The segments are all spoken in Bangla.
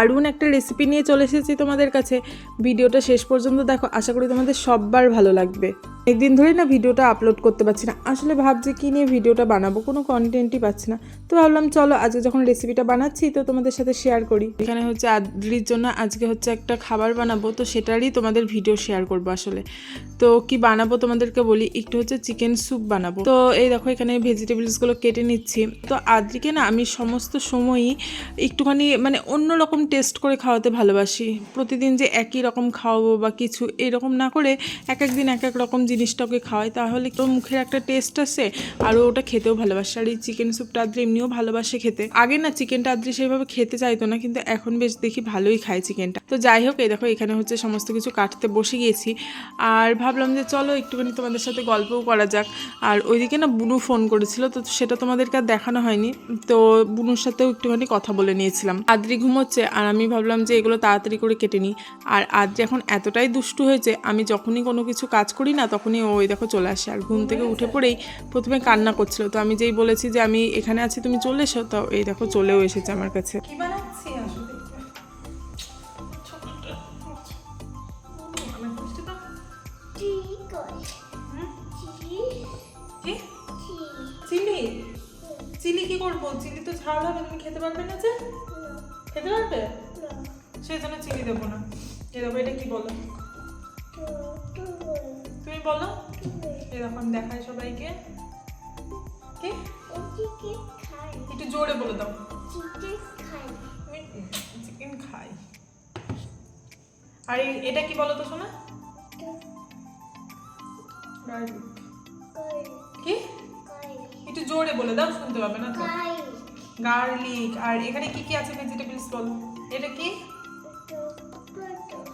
দারুণ একটা রেসিপি নিয়ে চলে এসেছি তোমাদের কাছে। ভিডিওটা শেষ পর্যন্ত দেখো। আশা করি তোমাদের সববার ভালো লাগবে। একদিন ধরে না ভিডিওটা আপলোড করতে পারছি না। আসলে ভাবছি কী নিয়ে ভিডিওটা বানাবো, কোনো কন্টেন্টই পাচ্ছি না। তো ভাবলাম, চলো আজকে যখন রেসিপিটা বানাচ্ছি, তো তোমাদের সাথে শেয়ার করি। এখানে হচ্ছে আদ্রির জন্য আজকে হচ্ছে একটা খাবার বানাবো, তো সেটারই তোমাদের ভিডিও শেয়ার করব আসলে। তো কি বানাবো তোমাদেরকে বলি, একটু হচ্ছে চিকেন স্যুপ বানাবো। তো এই দেখো, এখানে ভেজিটেবলসগুলো কেটে নিচ্ছি। তো আদ্রিকে না আমি সমস্ত সময়ই একটুখানি মানে অন্যরকম টেস্ট করে খাওয়াতে ভালোবাসি। প্রতিদিন যে একই রকম খাওয়াবো বা কিছু এরকম না করে এক এক দিন এক এক রকম জিনিসটা ওকে খাওয়াই, তাহলে তো মুখের একটা টেস্ট আসে আর ওটা খেতেও ভালোবাসে। আর এই চিকেন স্যুপটা আদ্রি এমনিও ভালোবাসে খেতে। আগে না চিকেনটা আদ্রি সেইভাবে খেতে চাইতো না, কিন্তু এখন বেশ দেখি ভালোই খায় চিকেনটা তো যাই হোক, এই দেখো, এখানে হচ্ছে সমস্ত কিছু কাটতে বসে গিয়েছি। আর ভাবলাম যে চলো একটুখানি তোমাদের সাথে গল্পও করা যাক। আর ওইদিকে না বুনু ফোন করেছিল, তো সেটা তোমাদেরকে আর দেখানো হয়নি। তো বুনুর সাথেও একটুখানি কথা বলে নিয়েছিলাম। আদ্রি ঘুমোচ্ছে, আর আমি ভাবলাম যে এগুলো তাড়াতাড়ি করে কেটে নিই। আর আদ্রি এখন এতটাই দুষ্টু হয়েছে, আমি যখনই কোনো কিছু কাজ করি না তখনই ওই দেখো চলে আসে। আর ঘুম থেকে উঠে পড়েই প্রথমে কান্না করছিল। তো আমি যেই বলেছি যে আমি এখানে আছি, তুমি চলে এসো, তো এই দেখো চলেও এসেছে আমার কাছে। চিলি কি? করব? চিলি তো হবে, তুমি খেতে পারবে না যে? খেতে পারবে? সেই জন্য চিলি দেবো না। এ দেবো এটা কি বলো? তুমি বলো। এরকম দেখায় সবাইকে। কি? একটু জোরে বলে দাও। চিকেন খাই। আর এটা কি বলো তো শোনা? কি? একটু জোরে বলে দাও শুনতে পাবে না তো? গার্লিক আর এখানে কি কি আছে ভেজিটেবলস বলো? এটা কি?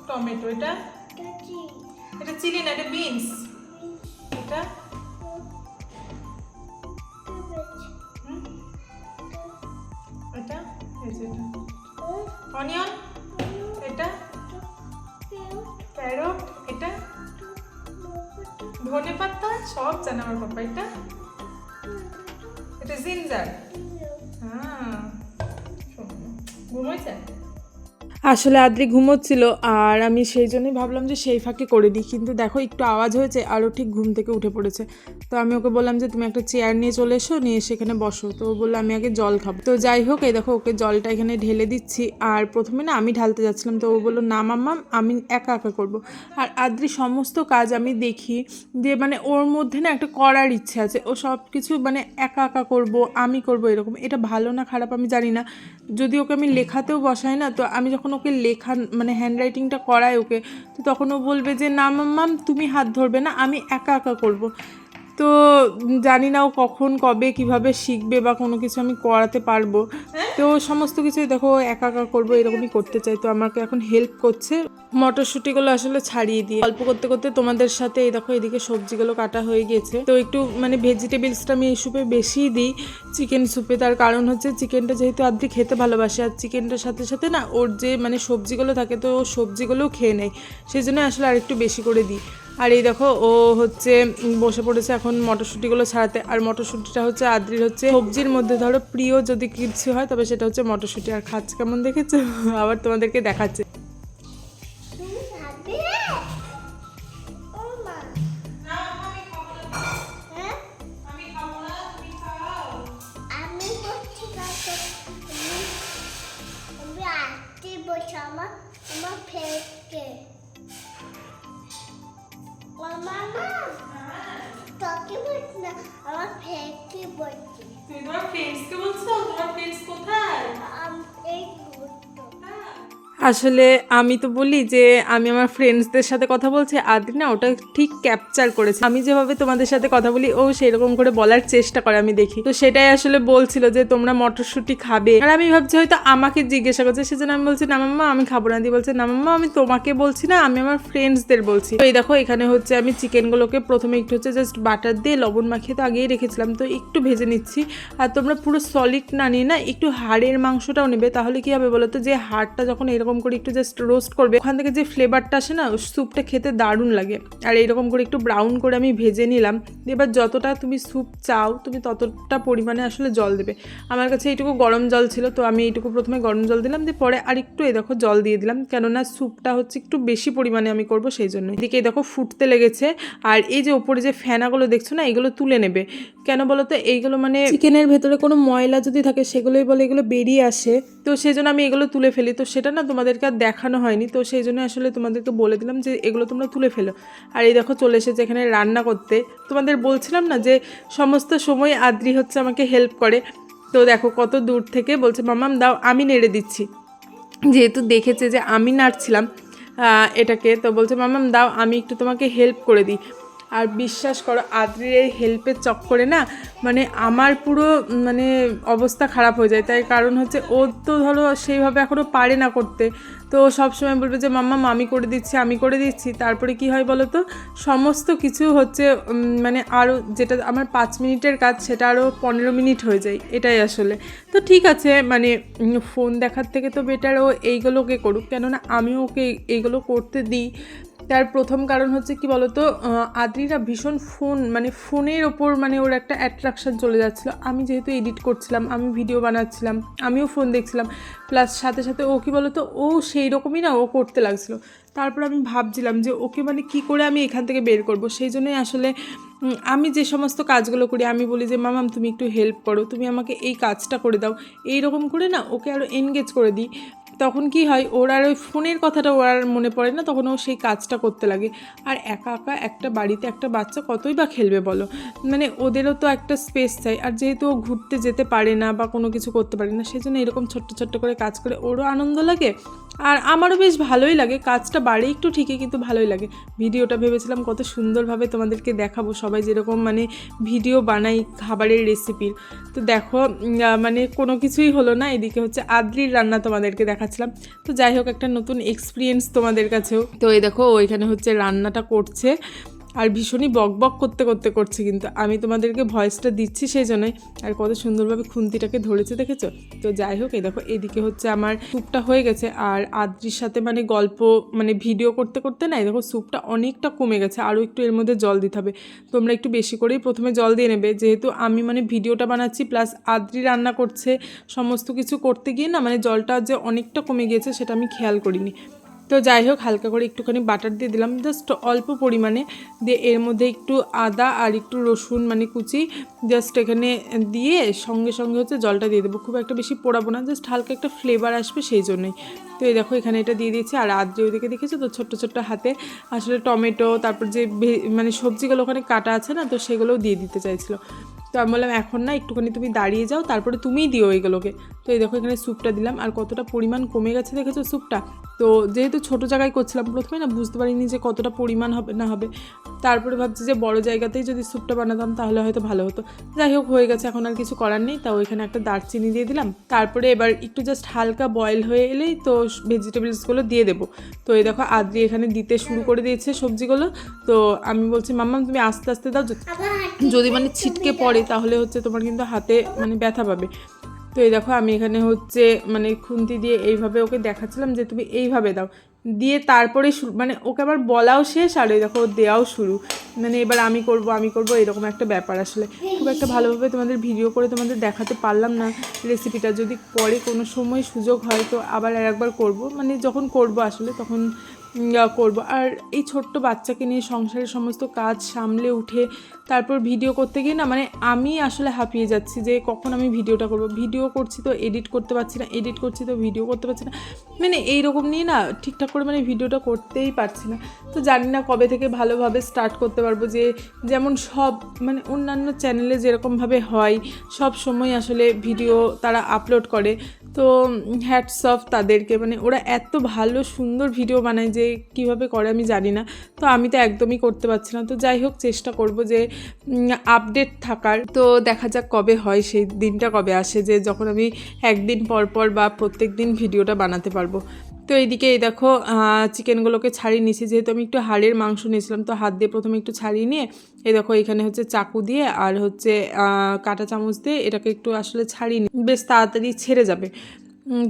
টমেটো এটা? চিলি না, এটা বিনস। এটা? এটা? অনিয়ন? এটা? ক্যারট? এটা? ধনে পাতা সব জানে আমার পাপা, এটা? এটা জিঞ্জার। হ্যাঁ। ঘুমোইছে আসলে আদ্রি ঘুমোচ্ছিল, আর আমি সেই জন্যই ভাবলাম যে সেই ফাঁকে করে দিই। কিন্তু দেখো, একটু আওয়াজ হয়েছে, আরও ঠিক ঘুম থেকে উঠে পড়েছে। তো আমি ওকে বললাম যে, তুমি একটা চেয়ার নিয়ে চলে এসো, নিয়ে সেখানে বসো। তো বলল, আমি আগে জল খাব। তো যাই হোক, এই দেখো, ওকে জলটা এখানে ঢেলে দিচ্ছি। আর প্রথমে না আমি ঢালতে যাচ্ছিলাম, তো ও বলল, না মাম্মা, আমি একা একা করব। আর আদ্রি সমস্ত কাজ আমি দেখি যে মানে ওর মধ্যে না একটা করার ইচ্ছে আছে। ও সব কিছু মানে একা একা করব, আমি করব এরকম। এটা ভালো না খারাপ আমি জানি না। যদি ওকে আমি লেখাতেও বসাই না, তো আমি যখন ওকে লেখা মানে হ্যান্ড রাইটিংটা করাই ওকে, তো তখন ও বলবে যে, না মাম্মাম তুমি হাত ধরবে না, আমি একা একা করব। তো জানি না ও কখন, কবে, কীভাবে শিখবে বা কোনো কিছু আমি করাতে পারব। তো সমস্ত কিছু দেখো একা একা করব, এরকমই করতে চাই। তো আমাকে এখন হেল্প করছে। মটরশুঁটিগুলো আসলে ছাড়িয়ে দিয়ে, অল্প করতে করতে তোমাদের সাথে এই দেখো এদিকে সবজিগুলো কাটা হয়ে গেছে। তো একটু মানে ভেজিটেবলসটা আমি এই স্যুপে বেশিই দিই চিকেন স্যুপে তার কারণ হচ্ছে চিকেনটা যেহেতু আদ্রি খেতে ভালোবাসে, আর চিকেনটার সাথে সাথে না ওর যে মানে সবজিগুলো থাকে, তো সবজিগুলোও খেয়ে নেয়। সেই জন্য আসলে আরেকটু বেশি করে দিই। আর এই দেখো, ও হচ্ছে বসে পড়েছে এখন মটরশুঁটিগুলো ছাড়াতে। আর মটরশুঁটিটা হচ্ছে আদ্রির হচ্ছে সবজির মধ্যে। ধরো প্রিয় যদি কিছু হয়, তবে সেটা হচ্ছে মটরশুঁটি। আর খাচ্ছে কেমন দেখেছ? আবার তোমাদেরকে দেখাচ্ছে। বলছি আমার আমার তুমি তোমার ফ্রেন্ডসকে বলছো তোমার ফ্রেন্ডস কোথায়? আসলে আমি তো বলি যে আমি আমার ফ্রেন্ডসদের সাথে কথা বলছি আদি না ওটা ঠিক ক্যাপচার করেছে। আমি যেভাবে তোমাদের সাথে কথা বলি, ও সেরকম করে বলার চেষ্টা করে আমি দেখি। তো সেটাই আসলে বলছিল যে তোমরা মটরশুঁটি খাবে। আর আমি ভাবছি হয়তো আমাকে জিজ্ঞাসা করছে, সেজন্য আমি বলছি, না মাম্মা, আমি খাব না। দিয়ে বলছে, না মাম্মা, আমি তোমাকে বলছি না, আমি আমার ফ্রেন্ডসদের বলছি। তো এই দেখো, এখানে হচ্ছে আমি চিকেনগুলোকে প্রথমে একটু হচ্ছে জাস্ট বাটার দিয়ে লবণ মাখিয়ে তো আগেই রেখেছিলাম। তো একটু ভেজে নিচ্ছি। আর তোমরা পুরো সলিড না নিয়ে না, একটু হাড়ের মাংসটাও নেবে। তাহলে কি হবে বলো তো যে হাড়টা যখন এরকম এরকম করে একটু জাস্ট রোস্ট করবে। ওখান থেকে যে ফ্লেভারটা আসে না স্যুপটা খেতে দারুণ লাগে। আর এইরকম করে একটু ব্রাউন করে আমি ভেজে নিলাম। এবার যতটা তুমি স্যুপ চাও, তুমি ততটা পরিমাণে আসলে জল দেবে। আমার কাছে এইটুকু গরম জল ছিল, তো আমি এইটুকু প্রথমে গরম জল দিলাম, দিয়ে পরে আর একটু এই দেখো জল দিয়ে দিলাম। কেননা স্যুপটা হচ্ছে একটু বেশি পরিমাণে আমি করব সেই জন্য এদিকে দেখো ফুটতে লেগেছে। আর এই যে ওপরে যে ফেনাগুলো দেখছ না, এগুলো তুলে নেবে। কেন বলো তো, এইগুলো মানে চিকেনের ভেতরে কোনো ময়লা যদি থাকে, সেগুলোই বলে এগুলো বেরিয়ে আসে। তো সেই জন্য আমি এগুলো তুলে ফেলি। তো সেটা না তোমাদেরকে আর দেখানো হয়নি। তো সেই জন্য আসলে তোমাদেরকে বলে দিলাম যে এগুলো তোমরা তুলে ফেলো। আর এই দেখো চলে এসেছে এখানে রান্না করতে। তোমাদের বলছিলাম না যে সমস্ত সময় আদ্রি হচ্ছে আমাকে হেল্প করে। তো দেখো কত দূর থেকে বলছে, মামাম, দাও, আমি নেড়ে দিচ্ছি। যেহেতু দেখেছে যে আমি নাড়ছিলাম এটাকে। তো বলছে, মামাম, দাও, আমি একটু তোমাকে হেল্প করে দিই। আর বিশ্বাস করো, আদ্রির এই হেল্পের চক্করে না মানে আমার পুরো মানে অবস্থা খারাপ হয়ে যায়। তাই কারণ হচ্ছে, ও তো ধরো সেইভাবে এখনও পারে না করতে। তো সব সময় বলবে যে, মাম্মা আমি করে দিচ্ছি, আমি করে দিচ্ছি। তারপরে কি হয় বলো তো, সমস্ত কিছু হচ্ছে মানে আরও যেটা আমার পাঁচ মিনিটের কাজ, সেটা আরও পনেরো মিনিট হয়ে যায়, এটাই আসলে। তো ঠিক আছে মানে ফোন দেখার থেকে তো বেটার ও এইগুলোকে করুক। কেননা আমিও ওকে এইগুলো করতে দিই। তার প্রথম কারণ হচ্ছে কি বলতো আদ্রিরা ভীষণ ফোন মানে ফোনের ওপর মানে ওর একটা অ্যাট্রাকশন চলে যাচ্ছিল। আমি যেহেতু এডিট করছিলাম, আমি ভিডিও বানাচ্ছিলাম, আমিও ফোন দেখছিলাম প্লাস সাথে সাথে ও কি বলতো, ও সেই রকমই না, ও করতে লাগছিল। তারপর আমি ভাবছিলাম যে ওকে মানে কি করে আমি এখান থেকে বের করব? সেই জন্যই আসলে আমি যে সমস্ত কাজগুলো করি, আমি বলি যে মামাম তুমি একটু হেল্প করো, তুমি আমাকে এই কাজটা করে দাও। এই রকম করে না, ওকে আরও এনগেজ করে দিই। তখন কি হয়, ওর আর ওই ফোনের কথাটা ওর আর মনে পড়ে না, তখন ও সেই কাজটা করতে লাগে। আর একা একা একটা বাড়িতে একটা বাচ্চা কতই বা খেলবে বলো? মানে ওদেরও তো একটা স্পেস চাই। আর যেহেতু ও ঘুরতে যেতে পারে না বা কোনো কিছু করতে পারে না সেই জন্য এরকম ছোট্ট ছোট্ট করে কাজ করে ওরও আনন্দ লাগে। আর আমারও বেশ ভালোই লাগে, কাজটা বাড়ে একটু ঠিকই কিন্তু ভালোই লাগে। ভিডিওটা ভেবেছিলাম কত সুন্দরভাবে তোমাদেরকে দেখাবো সবাই যেরকম মানে ভিডিও বানাই খাবারের রেসিপির তো দেখো মানে কোনো কিছুই হলো না, এদিকে হচ্ছে আদ্রির রান্না তোমাদেরকে দেখাচ্ছিলাম। তো যাই হোক, একটা নতুন এক্সপিরিয়েন্স তোমাদের কাছেও। তো এই দেখো ওইখানে হচ্ছে রান্নাটা করছে। আর ভীষণই বক বক করতে করতে করছে, কিন্তু আমি তোমাদেরকে ভয়েসটা দিচ্ছি সেই জন্যই আর কত সুন্দরভাবে খুন্তিটাকে ধরেছে, দেখেছ? তো যাই হোক, এই দেখো, এদিকে হচ্ছে আমার স্যুপটা হয়ে গেছে, আর আদ্রির সাথে মানে গল্প মানে ভিডিও করতে করতে না দেখো, স্যুপটা অনেকটা কমে গেছে, আরও একটু এর মধ্যে জল দিতে হবে। তোমরা একটু বেশি করেই প্রথমে জল দিয়ে নেবে, যেহেতু আমি মানে ভিডিওটা বানাচ্ছি, প্লাস আদ্রি রান্না করছে, সমস্ত কিছু করতে গিয়ে না মানে জলটা যে অনেকটা কমে গিয়েছে, সেটা আমি খেয়াল করিনি। তো যাই হোক, হালকা করে একটুখানি বাটার দিয়ে দিলাম। জাস্ট অল্প পরিমাণে দিয়ে এর মধ্যে একটু আদা আর একটু রসুন মানে কুচি জাস্ট এখানে দিয়ে সঙ্গে সঙ্গে হচ্ছে জলটা দিয়ে দেবো। খুব একটা বেশি পোড়াবো না জাস্ট হালকা একটা ফ্লেভার আসবে সেই জন্যই। তো এই দেখো, এখানে এটা দিয়ে দিয়েছি। আর আদ্রে ওইদিকে দেখেছ তো? ছোট্ট ছোট্ট হাতে আসলে টমেটো, তারপর যে মানে সবজিগুলো ওখানে কাটা আছে না, তো সেগুলোও দিয়ে দিতে চাইছিলো। তো আমি বললাম এখন না একটুখানি তুমি দাঁড়িয়ে যাও তারপরে তুমিই দিও এইগুলোকে তো এই দেখো এখানে স্যুপটা দিলাম আর কতটা পরিমাণ কমে গেছে দেখেছ স্যুপটা? তো যেহেতু ছোট জায়গায় করছিলাম প্রথমে না বুঝতে পারিনি যে কতটা পরিমাণ হবে না হবে। তারপরে ভাবছি যে বড় জায়গাতেই যদি স্যুপটা বানাতাম তাহলে হয়তো ভালো হতো। যাই হোক হয়ে গেছে এখন আর কিছু করার নেই। তাও এখানে একটা দারচিনি দিয়ে দিলাম। তারপরে এবার একটু জাস্ট হালকা বয়েল হয়ে এলেই তো ভেজিটেবলসগুলো দিয়ে দেবো। তো এই দেখো আদ্রি এখানে দিতে শুরু করে দিয়েছে সবজিগুলো। তো আমি বলছি মাম্মা তুমি আস্তে আস্তে দাও। যদি মানে ছিটকে পড়ে তাহলে হচ্ছে তোমার কিন্তু হাতে মানে ব্যথা পাবে। তো এই দেখো, আমি এখানে হচ্ছে মানে খুন্তি দিয়ে এইভাবে ওকে দেখাচ্ছিলাম যে তুমি এইভাবে দাও। দিয়ে তারপরে মানে ওকে আবার বলাও শেষ আর এই দেখো দেওয়াও শুরু। মানে এবার আমি করব আমি করব, এরকম একটা ব্যাপার আসলে। খুব একটা ভালোভাবে তোমাদের ভিডিও করে তোমাদের দেখাতে পারলাম না। রেসিপিটা যদি পরে কোনো সময় সুযোগ হয়, তো আবার আর একবার করব। মানে যখন করব আসলে, তখন করব। আর এই ছোট্ট বাচ্চাকে নিয়ে সংসারের সমস্ত কাজ সামলে উঠে তারপর ভিডিও করতে গিয়ে না মানে আমি আসলে হাঁপিয়ে যাচ্ছি যে কখন আমি ভিডিওটা করব। ভিডিও করছি তো এডিট করতে পারছি না এডিট করছি তো ভিডিও করতে পারছি না। মানে এই রকম নিয়ে না ঠিকঠাক করে মানে ভিডিওটা করতেই পারছি না। তো জানি না কবে থেকে ভালোভাবে স্টার্ট করতে পারব যে যেমন সব মানে অন্যান্য চ্যানেলে যেরকমভাবে হয়, সব সময় আসলে ভিডিও তারা আপলোড করে। তো হ্যাটস অফ তাদেরকে মানে ওরা এত ভালো সুন্দর ভিডিও বানায় যে কীভাবে করে আমি জানি না। তো আমি তো একদমই করতে পারছি না। তো যাই হোক, চেষ্টা করব যে আপডেট থাকার। তো দেখা যাক কবে হয়, সেই দিনটা কবে আসে যে যখন আমি একদিন পর পর বা প্রত্যেক দিন ভিডিওটা বানাতে পারব। তো এইদিকে এই দেখো চিকেনগুলোকে ছাড়িয়ে নিয়েছি। যেহেতু আমি একটু হাড়ের মাংস নিয়েছিলাম, তো হাত দিয়ে প্রথমে একটু ছাড়িয়ে নিয়ে, এই দেখো এখানে হচ্ছে চাকু দিয়ে আর হচ্ছে কাঁটা চামচ দিয়ে এটাকে একটু আসলে ছাড়িয়ে নিই। বেশ তাড়াতাড়ি ছেড়ে যাবে।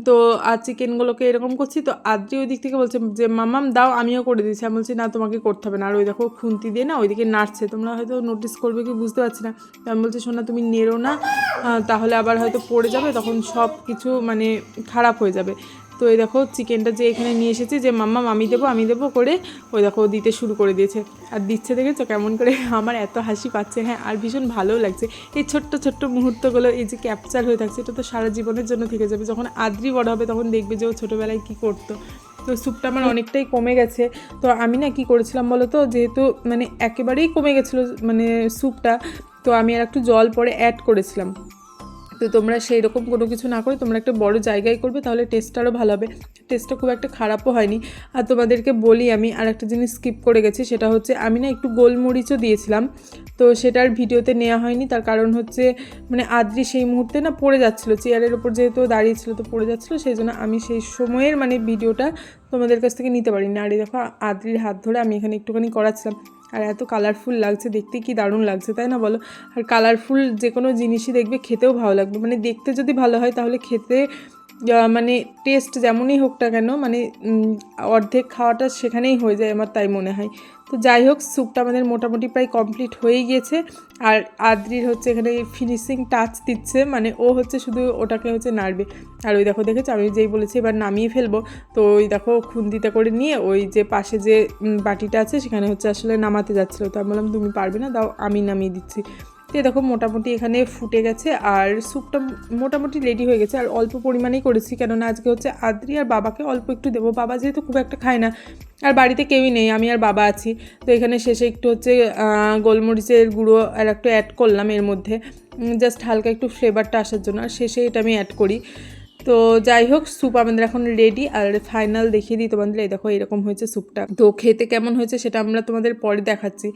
তো আর চিকেনগুলোকে এরকম করছি, তো আদ্রি ওই দিক থেকে বলছে যে, মামাম, দাও, আমিও করে দিচ্ছি আমি বলছি, না, তোমাকে করতে হবে না। আর ওই দেখো খুন্তি দিয়ে না ওইদিকে নাড়ছে। তোমরা হয়তো নোটিস করবে কি বুঝতে পারছি না। আমি বলছি শোনা তুমি নেড়ো না তাহলে আবার হয়তো পড়ে যাবে, তখন সব কিছু মানে খারাপ হয়ে যাবে। তো এই দেখো চিকেনটা যে এখানে নিয়ে এসেছে, যে মাম্মা আমি দেবো আমি দেবো করে ওই দেখো দিতে শুরু করে দিয়েছে। আর দিচ্ছে দেখেছ কেমন করে? আমার এত হাসি পাচ্ছে হ্যাঁ আর ভীষণ ভালোও লাগছে। এই ছোট্ট ছোট্ট মুহূর্তগুলো, এই যে ক্যাপচার হয়ে থাকছে, এটা তো সারা জীবনের জন্য থেকে যাবে। যখন আদ্রি বড় হবে, তখন দেখবে যে ও ছোটোবেলায় কী করতো। তো স্যুপটা আমার অনেকটাই কমে গেছে। তো আমি না কি করেছিলাম বলো তো, যেহেতু মানে একেবারেই কমে গেছিল মানে স্যুপটা তো আমি আর একটু জল পরে অ্যাড করেছিলাম। তো তোমরা সেই রকম কোনো কিছু না করে তোমরা একটা বড় জায়গায় করবে, তাহলে টেস্টটা আরও ভালো হবে। টেস্টটা খুব একটা খারাপও হয়নি। আর তোমাদেরকে বলি, আমি আর একটা জিনিস স্কিপ করে গেছি, সেটা হচ্ছে আমি না একটু গোলমরিচও দিয়েছিলাম। তো সেটার ভিডিওতে নেওয়া হয়নি, তার কারণ হচ্ছে মানে আদ্রি সেই মুহূর্তে না পড়ে যাচ্ছিল, চেয়ারের ওপর যেহেতু দাঁড়িয়েছিল তো পড়ে যাচ্ছিল, সেই জন্য আমি সেই সময়ের মানে ভিডিওটা তোমাদের কাছ থেকে নিতে পারিনি। আর দেখো আদ্রির হাত ধরে আমি এখানে একটুখানি করাচ্ছিলাম। আর এত কালারফুল লাগছে, দেখতে কি দারুণ লাগছে, তাই না বলো? আর কালারফুল যে কোনো জিনিসই দেখবে, খেতেও ভালো লাগবে। মানে দেখতে যদি ভালো হয়, তাহলে খেতে মানে টেস্ট যেমনই হোক না কেন মানে অর্ধেক খাওয়াটা সেখানেই হয়ে যায় আমার তাই মনে হয়। তো যাই হোক স্যুপটা আমাদের মোটামুটি প্রায় কমপ্লিট হয়েই গিয়েছে আর আদ্রির হচ্ছে এখানে ফিনিশিং টাচ দিচ্ছে মানে ও হচ্ছে শুধু ওটাকে হচ্ছে নাড়বে। আর ওই দেখো, দেখেছ? আমি যেই বলেছি এবার নামিয়ে ফেলব। তো ওই দেখো খুন্দিতে করে নিয়ে ওই যে পাশে যে বাটিটা আছে, সেখানে হচ্ছে আসলে নামাতে যাচ্ছিল। তো আমি বললাম, তুমি পারবে না, দাও, আমি নামিয়ে দিচ্ছি। তো দেখো মোটামুটি এখানে ফুটে গেছে আর স্যুপটা মোটামুটি রেডি হয়ে গেছে আর অল্প পরিমাণেই করেছি কেননা আজকে হচ্ছে আদ্রি আর বাবাকে অল্প একটু দেবো। বাবা যেহেতু খুব একটা খায় না, আর বাড়িতে কেউই নেই, আমি আর বাবা আছি। তো এখানে শেষে একটু হচ্ছে গোলমরিচের গুঁড়ো আর একটু অ্যাড করলাম এর মধ্যে। জাস্ট হালকা একটু ফ্লেভারটা আসার জন্য, আর শেষে এটা আমি অ্যাড করি। তো যাই হোক স্যুপ আমাদের এখন রেডি আর ফাইনাল দেখিয়ে দিই তোমাদের। এই দেখো, এরকম হয়েছে স্যুপটা তো খেতে কেমন হয়েছে সেটা আমরা তোমাদের পরে দেখাচ্ছি।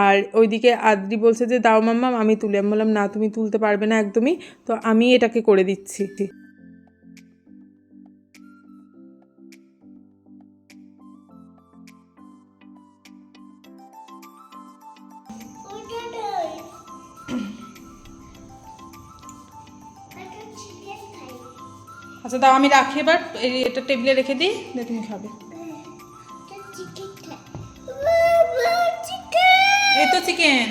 আর ওইদিকে আদ্রি বলছে যে, দাও মাম্মাম আমি তুলে আমি বললাম, না, তুমি তুলতে পারবে না একদমই। তো আমি এটাকে করে দিচ্ছি। আচ্ছা দাও, আমি রাখি এবার। এই- এটা টেবিলে রেখে দিই, দিয়ে তুমি খাবে। এই তো চিকেন,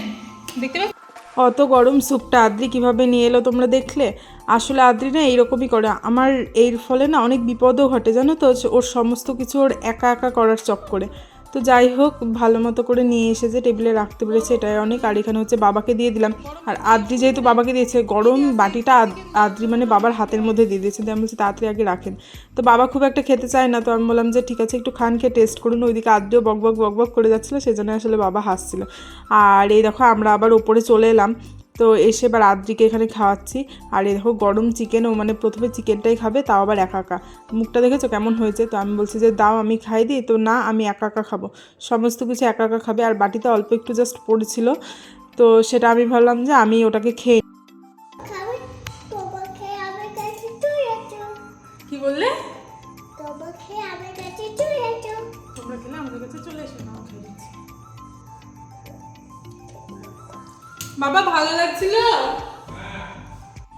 দেখতে পাচ্ছ? অত গরম স্যুপটা আদ্রি কীভাবে নিয়ে এলো তোমরা দেখলে? আসলে আদ্রি না এইরকমই করে। আমার এর ফলে না অনেক বিপদও ঘটে, জানো তো? ওর সমস্ত কিছু ওর একা একা করার চক্করে তো যাই হোক, ভালো মতো করে নিয়ে এসেছে টেবিলে রাখতে পেরেছে এটাই। অনেক আর এখানে হচ্ছে বাবাকে দিয়ে দিলাম। আর আদ্রি যেহেতু বাবাকে দিয়েছে, গরম বাটিটা আদ- আদ্রি মানে বাবার হাতের মধ্যে দিয়ে দিয়েছে। আমি বলছি, তাড়াতাড়ি আগে রাখেন। তো বাবা খুব একটা খেতে চায় না, তো আমি বললাম যে, ঠিক আছে, একটু খান, খেয়ে টেস্ট করুন। ওইদিকে আদ্রিও বক বক বক বক করে যাচ্ছিল সেই জন্য আসলে বাবা হাসছিল। আর এই দেখো, আমরা আবার ওপরে চলে এলাম। তো এসে এবার আদ্রিকে এখানে খাওয়াচ্ছি। আর এ দেখো, গরম চিকেন ও মানে প্রথমে চিকেনটাই খাবে, তাও আবার একা একা। মুখটা দেখেছ কেমন হয়েছে? তো আমি বলছি যে, দাও, আমি খাই দিই তো না, আমি একা একা খাব। সমস্ত কিছু একা একা খাবে। আর বাটিতে অল্প একটু জাস্ট পড়েছিল। তো সেটা আমি ভাবলাম যে, আমি ওটাকে খেয়ে বাবা ভালো লাগছিল?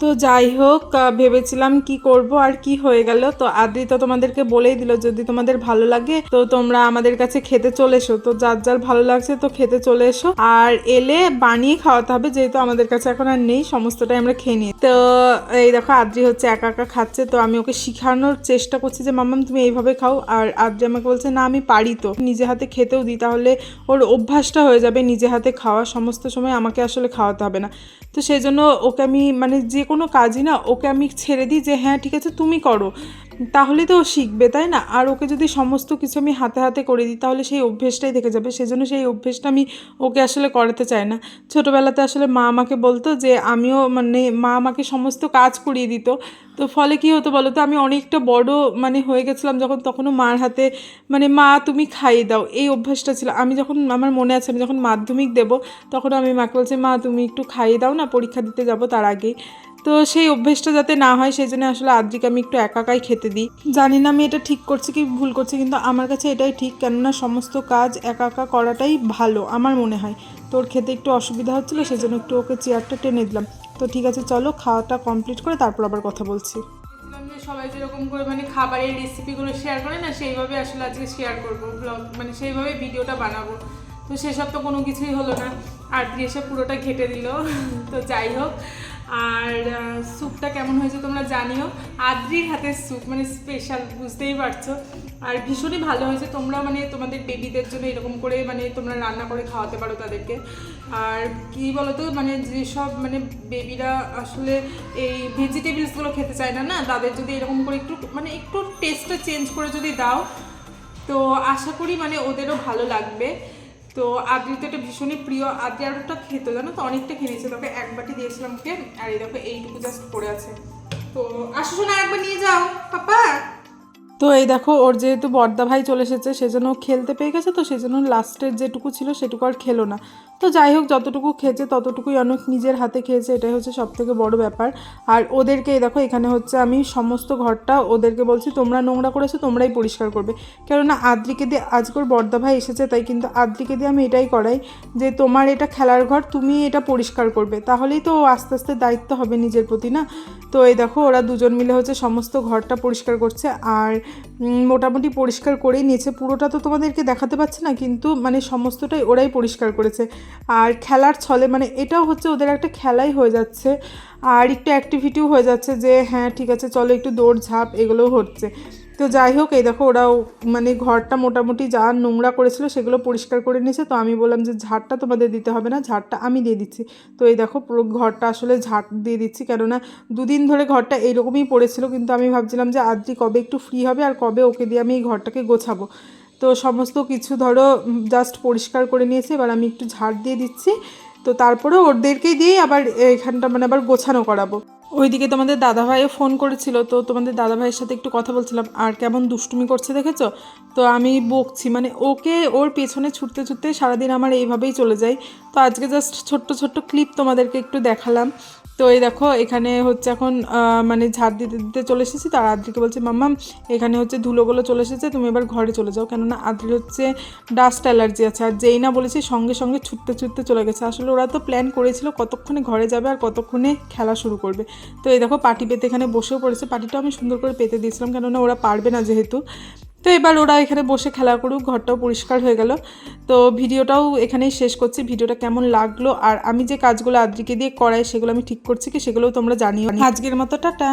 তো যাই হোক ভেবেছিলাম কি করব আর কি হয়ে গেল। তো আদ্রি তো তোমাদেরকে বলেই দিল, যদি তোমাদের ভালো লাগে, তো তোমরা আমাদের কাছে খেতে চলে এসো। তো যার যার ভালো লাগছে, তো খেতে চলে এসো। আর এলে বানিয়ে খাওয়াতে হবে, যেহেতু আমাদের কাছে এখন আর নেই, সমস্তটাই আমরা খেয়ে নিই। তো এই দেখো, আদ্রি হচ্ছে একা একা খাচ্ছে। তো আমি ওকে শেখানোর চেষ্টা করছি যে, মাম্মাম, তুমি এইভাবে খাও। আর আদ্রি আমাকে বলছে, না, আমি পারি তো। নিজে হাতে খেতেও দিই, তাহলে ওর অভ্যাসটা হয়ে যাবে নিজে হাতে খাওয়া। সমস্ত সময় আমাকে আসলে খাওয়াতে হবে না। তো সেই জন্য ওকে আমি মানে যে কোনো কাজই না ওকে আমি ছেড়ে দিই যে হ্যাঁ ঠিক আছে তুমি করো। তাহলে তো ও শিখবে, তাই না? আর ওকে যদি সমস্ত কিছু আমি হাতে হাতে করে দিই, তাহলে সেই অভ্যেসটাই থেকে যাবে। সেজন্য সেই অভ্যেসটা আমি ওকে আসলে করাতে চাই না। ছোটোবেলাতে আসলে মা আমাকে বলতো যে, আমিও মানে মা আমাকে সমস্ত কাজ করিয়ে দিত। তো ফলে কী হতো বলো তো, আমি অনেকটা বড় মানে হয়ে গেছিলাম যখন তখনও মার হাতে মানে মা, তুমি খাইয়ে দাও। এই অভ্যাসটা ছিল। আমি যখন, আমার মনে আছে আমি যখন মাধ্যমিক দেব, তখন আমি মাকে বলছি, মা, তুমি একটু খাইয়ে দাও না, পরীক্ষা দিতে যাব তার আগেই। তো সেই অভ্যেসটা যাতে না হয়, সেই জন্য আসলে আদ্রিকে আমি একটু একাকাই খেতে দিই। জানি না আমি এটা ঠিক করছি কি ভুল করছি, কিন্তু আমার কাছে এটাই ঠিক, কেননা সমস্ত কাজ একা একা করাটাই ভালো, আমার মনে হয়। তোর খেতে একটু অসুবিধা হচ্ছিল, সেজন্য একটু ওকে চেয়ারটা টেনে দিলাম। তো ঠিক আছে, চলো খাওয়াটা কমপ্লিট করে তারপর আবার কথা বলছি। সবাই যেরকম করে মানে খাবারের রেসিপিগুলো শেয়ার করে না, সেইভাবে আসলে আজকে শেয়ার করব ব্লগ মানে সেইভাবে ভিডিওটা বানাবো। তো সেসব তো কোনো কিছুই হলো না। আর দিয়ে এসে পুরোটা ঘেটে দিল। তো যাই হোক আর স্যুপটা কেমন হয়েছে তোমরা জানিও। আদ্রির হাতের স্যুপ মানে স্পেশাল বুঝতেই পারছ। আর ভীষণই ভালো হয়েছে। তোমরা মানে তোমাদের বেবিদের জন্য এরকম করে মানে তোমরা রান্না করে খাওয়াতে পারো তাদেরকে। আর কি বলতো মানে যেসব মানে বেবিরা আসলে এই ভেজিটেবলসগুলো খেতে চায় না না, তাদের যদি এরকম করে একটু মানে একটু টেস্টটা চেঞ্জ করে যদি দাও, তো আশা করি মানে ওদেরও ভালো লাগবে। তো আদ্রি তো এটা ভীষণই প্রিয়। আদ্রি আর একটা খেতে, জানো তো? অনেকটা খেয়েছে তোকে এক বাটি দিয়েছিলাম কে আর এই দেখো, এইটুকু জাস্ট পড়ে আছে। তো আসো, শোনা, একবার নিয়ে যাও। পাপা! তো এই দেখো, ওর যেহেতু বর্দা ভাই চলে এসেছে, সেজন্য খেলতে পেয়ে গেছে, তো সেজন্য লাস্টের যেটুকু ছিল সেটুকু আর খেলো না। তো যাই হোক, যতটুকু খেয়েছে, ততটুকুই অনেক নিজের হাতে খেয়েছে, এটাই হচ্ছে সব থেকে বড় ব্যাপার। আর ওদেরকে এই দেখো, এখানে হচ্ছে আমি সমস্ত ঘরটা ওদেরকে বলছি, তোমরা নোংরা করেছ, তোমরাই পরিষ্কার করবে। কেননা আদ্রিকে দিয়ে আজকের বর্দা ভাই এসেছে, তাই কিন্তু আদ্রিকে দিয়ে আমি এটাই করাই যে, তোমার এটা খেলার ঘর, তুমি এটা পরিষ্কার করবে। তাহলেই তো আস্তে আস্তে দায়িত্ব হবে নিজের প্রতি, না? তো এই দেখো, ওরা দুজন মিলে হচ্ছে সমস্ত ঘরটা পরিষ্কার করছে। আর মোটামুটি পরিষ্কার করেই নিয়েছে। পুরোটা তো তোমাদেরকে দেখাতে পারছে না, কিন্তু মানে সমস্তটাই ওরাই পরিষ্কার করেছে। আর খেলার ছলে মানে এটাও হচ্ছে ওদের একটা খেলাই হয়ে যাচ্ছে। আর একটু অ্যাক্টিভিটিও হয়ে যাচ্ছে যে হ্যাঁ ঠিক আছে, চলো একটু দৌড় ঝাঁপ এগুলোও হচ্ছে। তো যাই হোক, এই দেখো ওরাও মানে ঘরটা মোটামুটি যা নোংরা করেছিল সেগুলো পরিষ্কার করে নিয়েছে। তো আমি বললাম যে ঝাড়টা তোমাদের দিতে হবে না, ঝাড়টা আমি দিয়ে দিচ্ছি। তো এই দেখো পুরো ঘরটা আসলে ঝাড় দিয়ে দিচ্ছি, কেননা দুদিন ধরে ঘরটা এইরকমই পড়েছিল, কিন্তু আমি ভাবছিলাম যে আদ্রি কবে একটু ফ্রি হবে আর কবে ওকে দিয়ে আমি এই ঘরটাকে গোছাবো। তো সমস্ত কিছু ধরো জাস্ট পরিষ্কার করে নিয়েছে, এবার আমি একটু ঝাড় দিয়ে দিচ্ছি। তো তারপরে ওদেরকেই দিয়েই আবার এখানটা মানে আবার গোছানো করাবো। ওইদিকে তোমাদের দাদাভাইও ফোন করেছিল, তো তোমাদের দাদাভাইয়ের সাথে একটু কথা বলছিলাম, আর কেমন দুষ্টুমি করছে দেখেছ? তো আমি বকছি মানে ওকে ওর পেছনে ছুটতে ছুটতে সারাদিন আমার এইভাবেই চলে যায়। তো আজকে জাস্ট ছোট্ট ছোট্ট ক্লিপ তোমাদেরকে একটু দেখালাম। তো এই দেখো, এখানে হচ্ছে এখন মানে ঝাড় দিতে দিতে চলে এসেছি। তার আদ্রিকে বলছে, মাম্মাম, এখানে হচ্ছে ধুলোগুলো চলে এসেছে, তুমি এবার ঘরে চলে যাও। কেননা আদ্রির হচ্ছে ডাস্ট অ্যালার্জি আছে। আর যেই না বলেছি, সঙ্গে সঙ্গে ছুটতে ছুটতে চলে গেছে। আসলে ওরা তো প্ল্যান করেছিল কতক্ষণে ঘরে যাবে আর কতক্ষণে খেলা শুরু করবে। তো এই দেখো, পাটি পেতে এখানে বসেও পড়েছে। পাটিটাও আমি সুন্দর করে পেতে দিয়েছিলাম, কেননা ওরা পারবে না যেহেতু। তো এবার ওরা এখানে বসে খেলা করুক, ঘরটাও পরিষ্কার হয়ে গেল। তো ভিডিওটাও এখানেই শেষ করছি, ভিডিওটা কেমন লাগল? আর আমি যে কাজগুলো আদ্রিকে দিয়ে করাই, সেগুলো আমি ঠিক করছি কি? সেগুলোও তোমরা জানিও। আজকের মতো, টাটা!